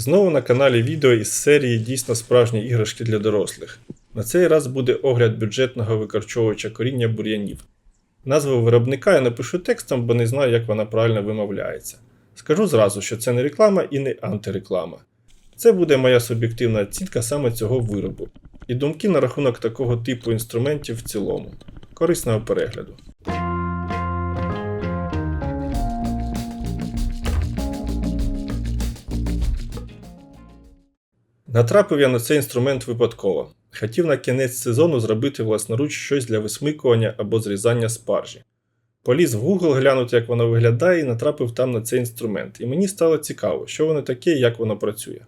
Знову на каналі відео із серії дійсно справжні іграшки для дорослих. На цей раз буде огляд бюджетного викорчовувача коріння бур'янів. Назву виробника я напишу текстом, бо не знаю, як вона правильно вимовляється. Скажу зразу, що це не реклама і не антиреклама. Це буде моя суб'єктивна оцінка саме цього виробу. І думки на рахунок такого типу інструментів в цілому. Корисного перегляду. Натрапив я на цей інструмент випадково. Хотів на кінець сезону зробити власноруч щось для висмикування або зрізання спаржі. Поліз в Google глянути, як воно виглядає, і натрапив там на цей інструмент, і мені стало цікаво, що воно таке і як воно працює.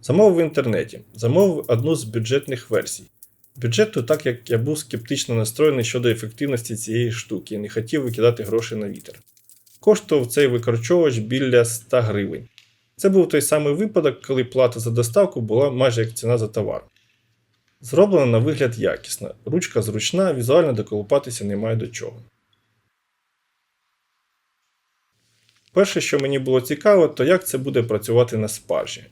Замовив в інтернеті, замовив одну з бюджетних версій. Бюджету, так як я був скептично настроєний щодо ефективності цієї штуки і не хотів викидати гроші на вітер. Коштував цей викорчовувач біля 100 гривень. Це був той самий випадок, коли плата за доставку була майже як ціна за товар. Зроблено на вигляд якісно, ручка зручна, візуально доколупатися немає до чого. Перше, що мені було цікаво, то як це буде працювати на спаржі.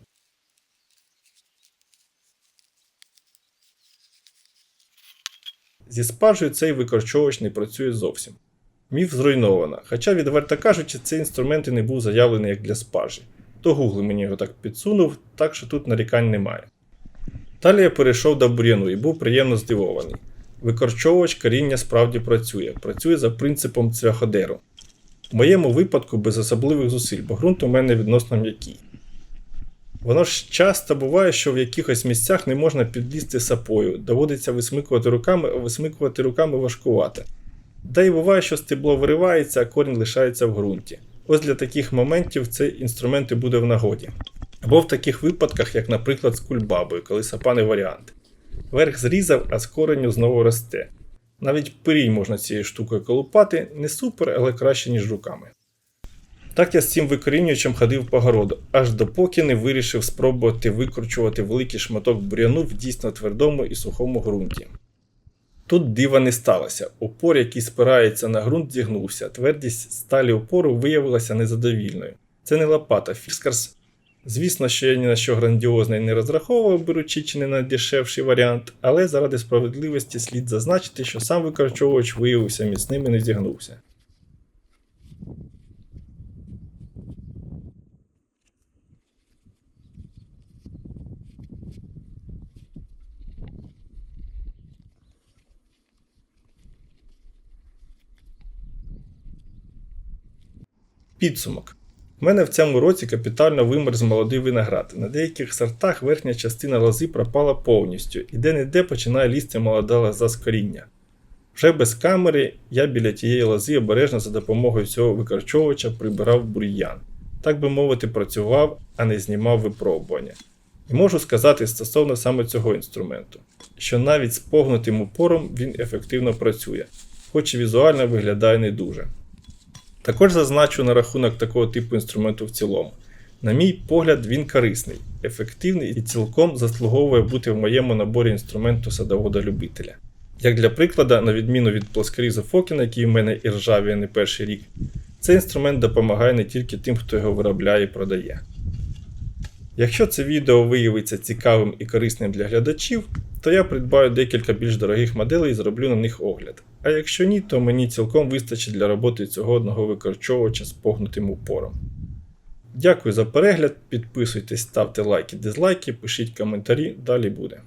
Зі спаржею цей викорчовувач не працює зовсім. Міф зруйновано, хоча, відверто кажучи, цей інструмент і не був заявлений як для спаржі. То Google мені його так підсунув, так що тут нарікань немає. Далі я перейшов до бур'яну і був приємно здивований. Викорчовувач коріння справді працює, працює за принципом цвяходеру. В моєму випадку без особливих зусиль, бо ґрунт у мене відносно м'який. Воно ж часто буває, що в якихось місцях не можна підлізти сапою, доводиться висмикувати руками, а висмикувати руками важкувати. Да й буває, що стебло виривається, а корінь лишається в ґрунті. Ось для таких моментів цей інструмент і буде в нагоді. Або в таких випадках, як, наприклад, з кульбабою, коли сапаний варіант. Верх зрізав, а з коренню знову росте. Навіть пирій можна цією штукою колупати, не супер, але краще, ніж руками. Так я з цим викорінювачем ходив по городу, аж допоки не вирішив спробувати викручувати великий шматок бур'яну в дійсно твердому і сухому ґрунті. Тут дива не сталося. Опор, який спирається на ґрунт, зігнувся. Твердість сталі опору виявилася незадовільною. Це не лопата, Фіскарс. Звісно, що я ні на що грандіозний не розраховував, беручи чи не на дешевший варіант, але заради справедливості слід зазначити, що сам викорчовувач виявився міцним і не зігнувся. Підсумок. У мене в цьому році капітально вимерз молодий виноград. На деяких сортах верхня частина лози пропала повністю, і де-не-де починає лізти молода лоза з коріння. Вже без камери я біля тієї лози обережно за допомогою цього викорчовувача прибирав бур'ян. Так би мовити, працював, а не знімав випробування. І можу сказати стосовно саме цього інструменту, що навіть з погнутим упором він ефективно працює, хоч і візуально виглядає не дуже. Також зазначу на рахунок такого типу інструменту в цілому. На мій погляд, він корисний, ефективний і цілком заслуговує бути в моєму наборі інструменту садовода-любителя. Як для прикладу, на відміну від плоскорізу Фокіна, який в мене і ржавіє не перший рік, цей інструмент допомагає не тільки тим, хто його виробляє і продає. Якщо це відео виявиться цікавим і корисним для глядачів, то я придбаю декілька більш дорогих моделей і зроблю на них огляд. А якщо ні, то мені цілком вистачить для роботи цього одного викорчовувача з погнутим упором. Дякую за перегляд, підписуйтесь, ставте лайки, дизлайки, пишіть коментарі, далі буде.